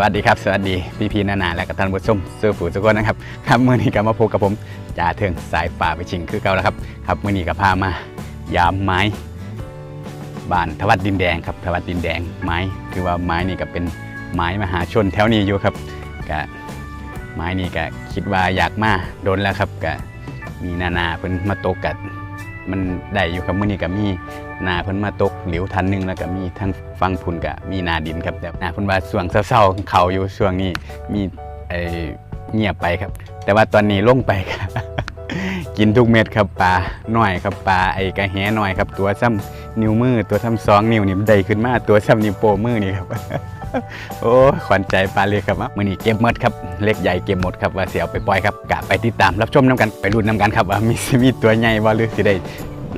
สวัสดีครับ สวัสดีพี่พีนานาและกับท่านผู้ชมเสื้อผูทุกคนนะครับครับมื่อนี้ก็มาพบกับผมจ่าเทิงสายฝ่าไปชิงคือเก่าแล้วครับครับมื่อนี้ก็พามายามไม้บ้านทวัดดินแดงครับทวัดดินแดงไม้คือว่าไม้นี่ก็เป็นไม้มหาชนแถวนี้อยู่ครับก็ไม้นี่ก็คิดว่าอยากมาโดนแล้วครับก็มีนานาเพิ่นมาตกกัดมันได้อยู่ครับมื่อนี้ก็มี นาเพิ่นมาตกหลิวทันหนึงแล้วก็มีทั้งฟังพุ่นกับมีนาดินครับแต่นาเพิ่นว่าช่วงเศร้าๆเขาอยู่ช่วงนี้มีไอเงียบไปครับ แต่ว่าตอนนี้ลงไปครับกินทุกเม็ดครับปลาหน่อยครับปลาไอ้กระแหหน่อยครับ ตัวซ้ำนิ้วมือตัวซ้ำสองนิ้วนี่มันได้ขึ้นมาตัวซ้ำนิ้วโป้มือนี่ครับโอ้ขวัญใจปลาเล็กครับมื้อนี้เก็บหมดครับเล็กใหญ่เก็บหมดครับว่าเสิเอาไปปล่อยครับกะไปติดตามรับชมน้ำกันไปรุ่นน้ำกันครับว่ามีมีตัวใหญ่บ่หรือสิได้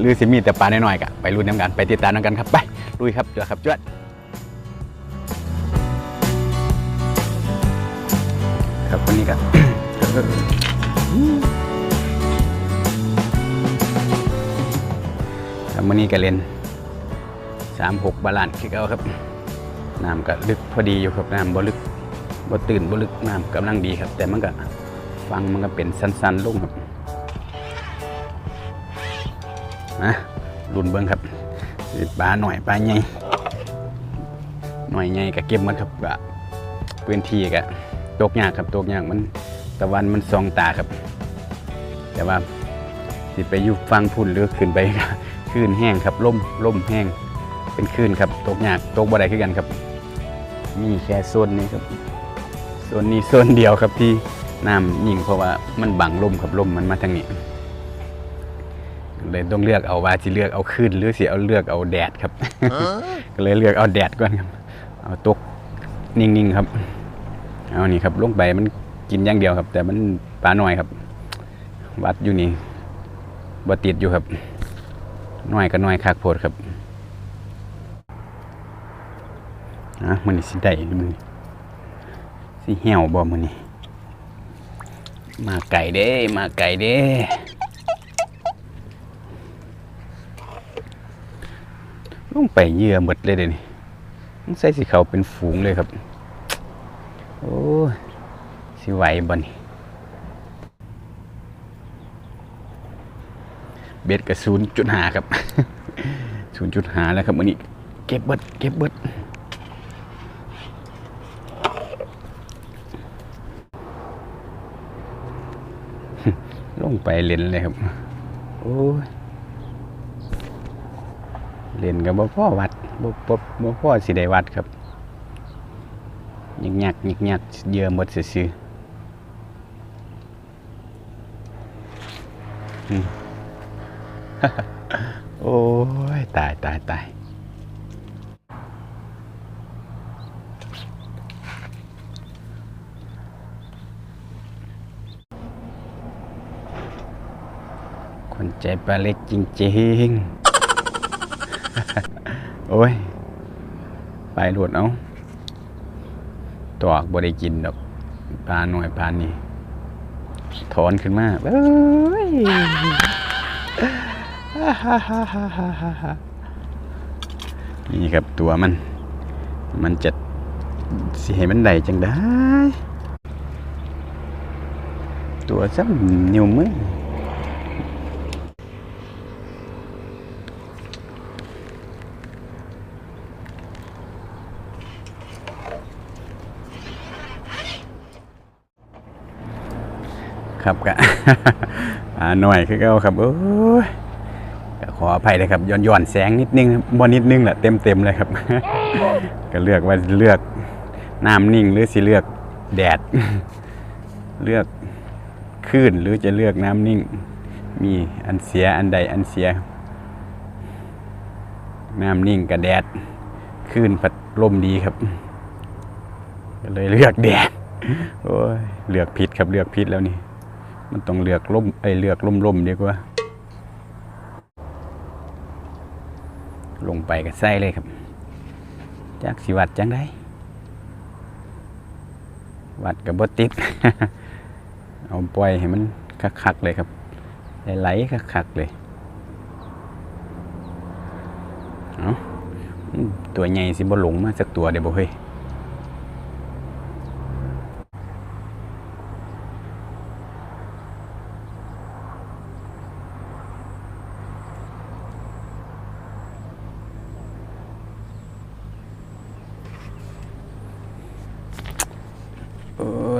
หรือสิมีแต่ปลาน้อยๆกะไปรุ่นน้ำกันไปติดตามน้ำกันครับไปลุยครับจวดครับจวดครับวันนี้ก็ครับวันนี้ก็เล่นสามหกบาลานซ์คือเก่าครับน้ำก็ลึกพอดีอยู่ครับน้ำบ่ลึกบ่ตื่นบ่ลึกน้ำกำลังดีครับ แต่มันก็ฟังมันก็เป็นสั้นๆลุ่งครับ นะรุ่นเบิ้งครับปลาหน่อยปลาใหญ่หน่อยใหญ่ก็เก็บมันครับก็พื้นที่ก็ตกยากครับตกยากมันตะวันมันส่องตาครับ แต่ว่าสิไปอยู่ฟังพุ่นหรือขึ้นไปคลื่นแห้งครับล่มล่มแห้งเป็นคลื่นครับตกยากตกบ่ได้คือกันครับ มีแค่โซนนี้ครับโซนนี้โซนเดียวครับที่น้ำยิ่งเพราะว่ามันบังลมครับลมมันมาทางนี้ เลยต้องเลือกเอาว่าจะเลือกเอาขึ้นหรือสิเอาเลือกเอาแดดครับ ก็เลยเลือกเอาแดดก่อนครับ เอาตกนิ่งๆครับ เอานี่ครับลงไปมันกินอย่างเดียวครับ แต่มันปลาหน่อยครับ วัดอยู่นี่บ่ติดอยู่ครับน้อยก็น้อยคักโพดครับอะมันนี่สิได้หรือมันสิเหี่ยวบ่มันนี่มาไก่เด้ มาไก่เด้ ลงไปเหยื่อหมดเลยเดี๋ยวนี้มันใส่สีเขาเป็นฝูงเลยครับ โอ้สิไหวบ่นี่เบ็ดกับศูนย์จุดหาครับศูนย์จุดหาแล้วครับวันนี้ เก็บเบิดเก็บเบิดลงไปเล่นเลยครับ โอ้ย เล่นกับบ่พ่อวัดบ่บ่บ่พ่อสิได้วัดครับยิกยักยิกยักเยอะหมดซื่อๆอืมโอ้ย ตายตายตายคนใจปลาเล็กจริงๆ โอ้ย ไปหลดเอาตอกบ่ได้กินดอกปลาหน่อยปลานี่ถอนขึ้นมาเอ้ยนี่ครับตัวมัน มันจะสิให้มันได้จังได้ ตัวซ้ำนิ้วมือ ครับกะอ่าหน่อยคือเก่าครับโอ้ยขออภัยเลยครับย้อนย้อนแสงนิดนึงบบ่นิดนึงแหละเต็มเต็มเลยครับ ก็เลือกว่าเลือกน้ำนิ่งหรือสิเลือกแดด เลือกคลื่นหรือจะเลือกน้ำนิ่ง มีอันเสียอันใดอันเสีย น้ำนิ่งกับแดดคลื่นพัดลมดีครับ ก็เลยเลือกแดดโอ้ยเลือกผิดครับเลือกผิดแล้วนี่ มันต้องเลือกล่มไอเลือกล่มล่มดีกว่า ลงไปกับไส้เลยครับ จากสิวัดจังได้วัดกับบติด เอาปล่อยให้มันคักๆเลยครับไหลๆคักๆเลยเอาอืมตัวใหญ่สิบ่หลงมาสักตัวเดี๋ยวบ่เฮ้ย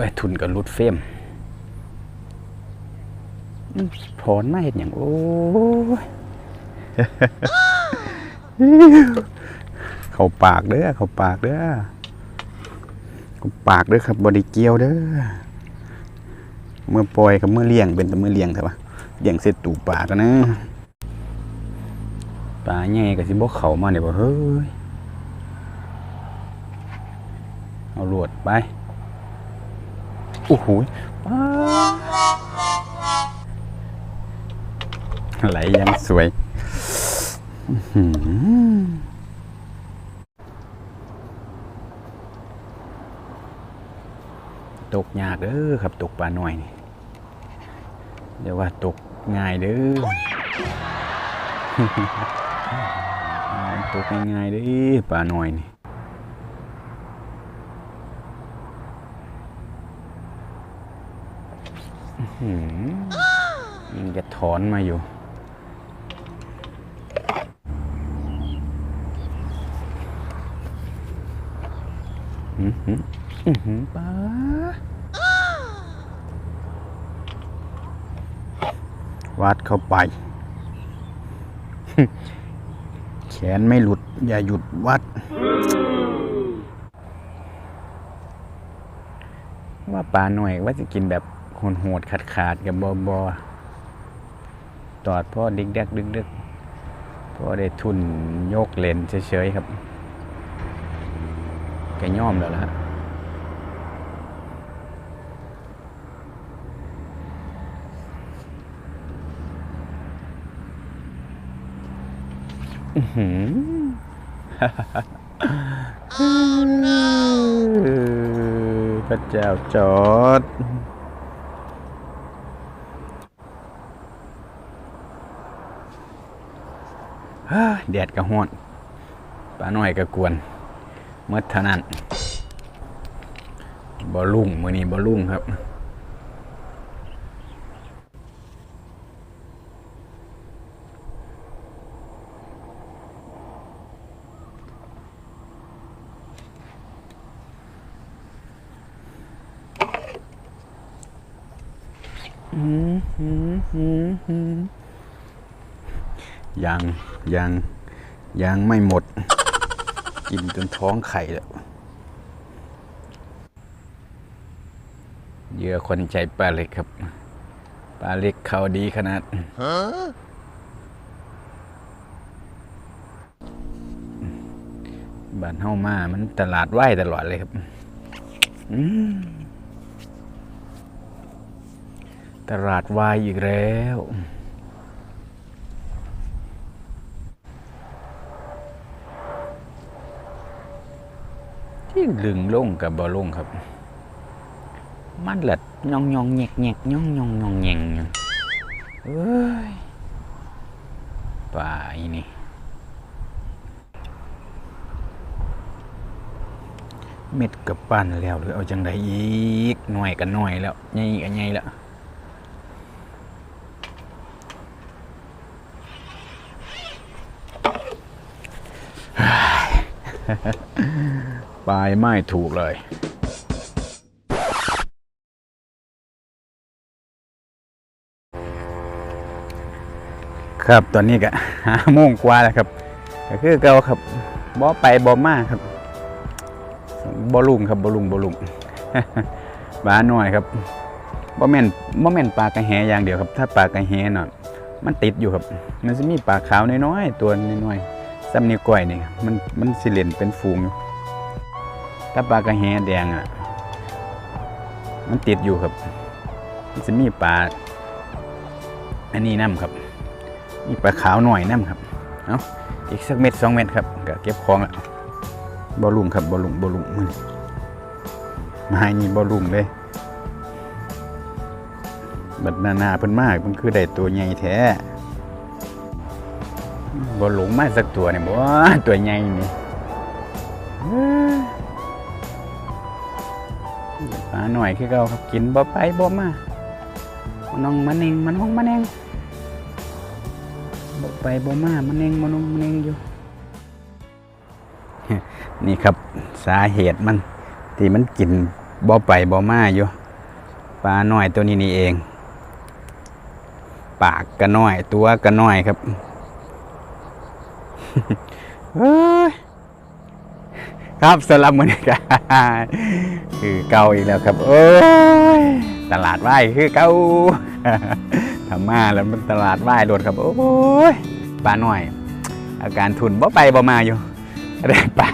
ย ทุนกับรุดเฟมถอนมาเห็นอย่างโอ้ยเขาปากเด้อเขาปากเด้อเขาปากเด้อครับบไดิเกียวเด้อเมื่อปล่อยกับเมื่อเลี้ยงเป็นแต่เมื่อเลี้ยงใช่ปะเลี้ยงเสร็จตูปากกันนะปลาใหญ่ก็สิบ่เขามาเนี่ยบ่เฮ้ยเอาลวดไป โอ้โหไหลยังสวยตกยากเด้อครับตกปลาหน่อยนี่เดี๋ยวว่าตกง่ายเด้อตกง่ายเด้อปลาหน่อยนี่อื้อหือ ยังจะถอนมาอยู่ อือหืออื้อหือป้าวัดเข้าไป แขนไม่หลุด อย่าหยุดวัด ว่าปลาหน่อยว่าจะกินแบบ โหดๆขาดๆกับบอบอตอดพ่อดิกแดกดึกดึกๆพ่อได้ทุนโยกเลนเฉยๆครับแกย่อมแล้วล่ะฮะอื้อหือพระเจ้าจอด ฮ่า แดดกระห้อนปลาหน่อยกระกวนเมื่อเท่านั้นบอลุ่งมือนี้บอลุ่งครับอืมอืมอืมอืม ยังยังยังไม่หมด กินจนท้องไข่แล้วเหยื่อคนใจปลาเล็กครับปลาเล็กเขาดีขนาดบ้านเฮามามันตลาดไหวตลอดเลยครับตลาดวายอีกแล้ว ที่ลึงลงกับบอลงครับ มันหลัดยองยองแงกแงกยองยองยองแงงเอ้ยป่าอีนี่เม็ดกับปั้นแล้วหรือเอาจังไดอีกหน่อยกันหน่อยแล้วใหญ่กันใหญ่แล้วป ลายไม่ถูกเลยครับตอนนี้ก็หาโมงกว่าแล้วครับก็คือเกาครับบ่ไปบ่มาครับบ่ลุงครับบ่ลุงบ่ลุงปลาหน่อยครับบ่แม่นบ่แม่นปลากระแหอย่างเดียวครับ ถ้าปลากระแหน่ะมันติดอยู่ครับ มันจะมีปลาขาวน้อยๆตัวน้อยๆซ้ำนิ้วก้อยนี่มันมันสิเล่นเป็นฝูงอยู่ ถ้าปลากระแหแดงอะ มันติดอยู่ครับ มันจะมีปลา อันนี้น้ำครับ มีปลาขาวหน่อยน้ำครับ เอาอีกสักเม็ดสองเม็ดครับก็เก็บของแล้วบอลุงครับบอลุงบอลุงมันไม้นี่บอลุงเลย บัดนานาเพิ่นมากมันคือได้ตัวใหญ่แท้บอหลงมาสักตัวเนี่ยบ่ตัวใหญ่นี่ ปลาหน่อยคือเก่าครับกินบ่ไปบ่มามันน้องมันเองมันน้องมันเองบ่ไปบ่มามันเองมันนองมันเองอยู่ นี่ครับสาเหตุมันที่มันกินบ่ไปบ่มาอยู่ปลาหน้อยตัวนี้นี่เอง ปากก็น้อย ตัวก็น้อยครับเฮ้ย ครับสำหรับมือนี้ก็คือเก่าอีกแล้วครับ โอ้ยตลาดไหวคือเก่าทำมาแล้วมันตลาดไหวโดดครับ โอ้ยปลาหน่อย อาการทุนบ่ไปบ่มาอยู่ได้ปลา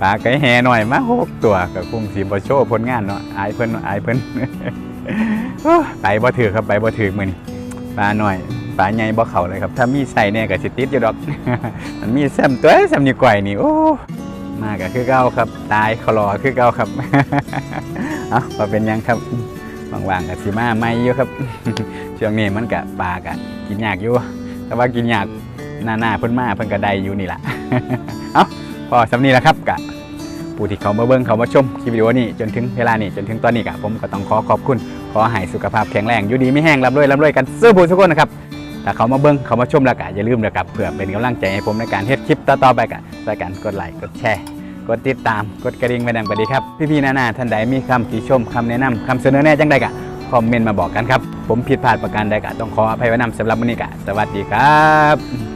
ปลาไก่แห่หน่อยมาหกตัวก็คุมสีบ่โชว์ผลงานเนาะอายเพิ่นอายเพิ่นไปบ่ถือครับไปบ่ถือมือนี้ปลาหน่อยปลาใหญ่บ่เข้าเลยครับ ถ้ามีใส่เนี่ยก็สิติดอยู่ดอก มันมีแซมตัวแซมนี่ก่อยนี่โอ้ มาก็คือเก่าครับ ตายคลอคือเก่าครับ เอ้าบ่เป็นยังครับว่างๆก็สิมาใหม่อยู่ครับ ช่วงนี้มันก็ปลากะกินยากอยู่ แต่ว่ากินยากหน้าหน้าเพิ่นมาเพิ่นก็ไดอยู่นี่แหละเอ้าพอสำนีแล้วครับกะผู้ที่เขามาเบิ่งเขามาชมคลิปวิดีโอนี้จนถึงเวลานี้จนถึงตอนนี้กะผมก็ต้องขอขอบคุณ ขอให้สุขภาพแข็งแรงอยู่ดีไม่แห้งร่ำรวยร่ำรวยกันสู้ผู้ทุกคนนะครับ ถ้าเขามาเบิ้งเขามาชมแล้วก็อย่าลืมนะครับเพื่อเป็นกำลังใจให้ผมในการเฮ็ดคลิปต่อๆไปกะช่วยกันกดไลค์กดแชร์กดติดตามกดกระดิ่งไว้ดังไปดีครับ พี่ๆนานาท่านใดมีคำติชมคำแนะนำคำเสนอแนะจังใดกะคอมเมนต์มาบอกกันครับ ผมผิดพลาดประการใดกะต้องขออภัยไว้นำสำหรับวันนี้กะสวัสดีครับ